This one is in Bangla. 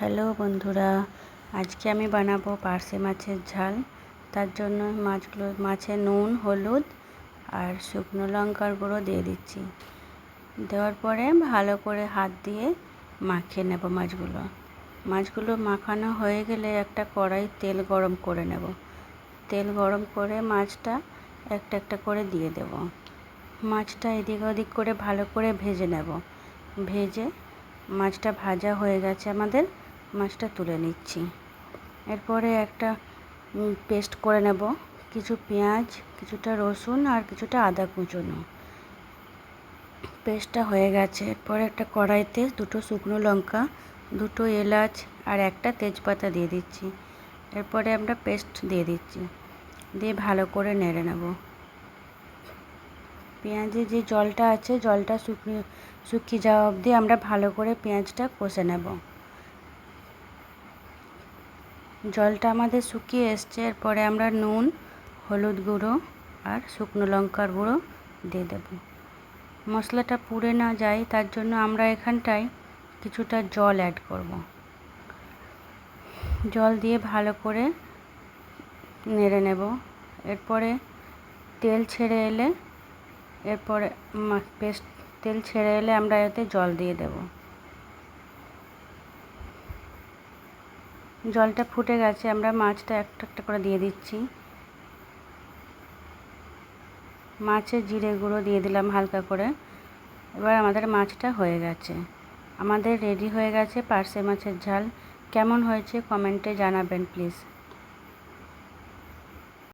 হ্যালো বন্ধুরা, আজকে আমি বানাবো পার্শে মাছের ঝাল। তার জন্য মাছগুলো, মাছে নুন, হলুদ আর শুকনো লঙ্কার গুঁড়ো দিয়ে দিচ্ছি। দেওয়ার পরে ভালো করে হাত দিয়ে মাখিয়ে নেব মাছগুলো। মাছগুলো মাখানো হয়ে গেলে একটা কড়াই তেল গরম করে নেব। তেল গরম করে মাছটা একটা একটা করে দিয়ে দেব। মাছটা এদিক ওদিক করে ভালো করে ভেজে নেব। ভেজে মাছটা ভাজা হয়ে গেছে আমাদের। মাছটা তুলে নিচ্ছি। এরপরে একটা পেস্ট করে নেব। কিছু পেঁয়াজ, কিছুটা রসুন আর কিছুটা আদা কুচোনো। পেস্টটা হয়ে গেছে। এরপরে একটা কড়াইতে দুটো শুকনো লঙ্কা, দুটো এলাচ আর একটা তেজপাতা দিয়ে দিচ্ছি। এরপরে আমরা পেস্ট দিয়ে দিচ্ছি। দিয়ে ভালো করে নেড়ে নেব। পেঁয়াজে যে জলটা আছে, জলটা শুকিয়ে শুকিয়ে যাওয়া অবধি আমরা ভালো করে পেঁয়াজটা কষে নেব। জলটা আমাদের শুকিয়ে এসছে, এরপরে আমরা নুন, হলুদ গুঁড়ো আর শুকনো লঙ্কার গুঁড়ো দিয়ে দেব। মশলাটা পুড়ে না যায়, তার জন্য আমরা এখানটায় কিছুটা জল অ্যাড করব। জল দিয়ে ভালো করে নেড়ে নেব। এরপরে তেল ছেড়ে এলে, এরপরে পেস্ট, তেল ছেড়ে এলে আমরা এতে জল দিয়ে দেবো। জলটা ফুটে গেছে, আমরা মাছটা একটা একটা করে দিয়ে দিচ্ছি। মাছের জিরে গুঁড়ো দিয়ে দিলাম হালকা করে। এবার আমাদের মাছটা হয়ে গেছে। আমাদের রেডি হয়ে গেছে পার্সে মাছের ঝাল। কেমন হয়েছে কমেন্টে জানাবেন প্লিজ